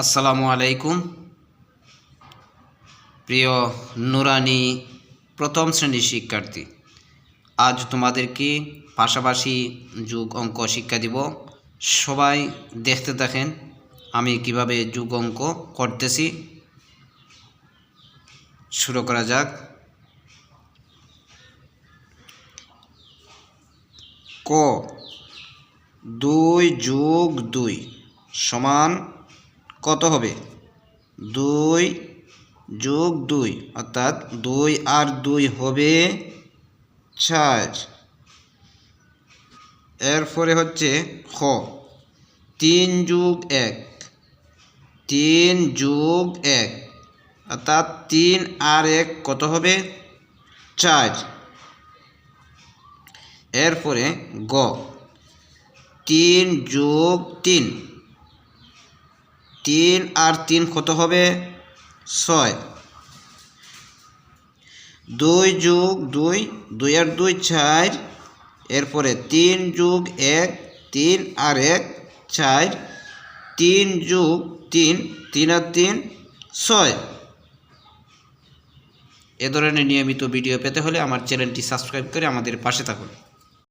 আসসালামু আলাইকুম। প্রিয় নুরানি প্রথম শ্রেণির শিক্ষার্থী, আজ তোমাদেরকে পাশাপাশি যুগ অঙ্ক শিক্ষা দিব। সবাই দেখতে থাকেন আমি কীভাবে যুগ অঙ্ক করতেছি। শুরু করা যাক। ক, দুই যোগ দুই সমান কত হবে? দুই যোগ দুই, অর্থাৎ দুই আর দুই হবে চার। এরপরে হচ্ছে খ। তিন যোগ এক, তিন যোগ এক, অর্থাৎ তিন আর এক কত হবে? চার। এরপরে গ। তিন যোগ তিন তিন আর তিন কত হবে? ছয়। দুই যোগ দুই দুই আর দুই চার। এরপরে তিন যোগ এক, তিন আর এক চার। তিন যোগ তিন তিন আর তিন, ছয়। এ ধরনের নিয়মিত ভিডিও পেতে হলে আমার চ্যানেলটি সাবস্ক্রাইব করে আমাদের পাশে থাকুন।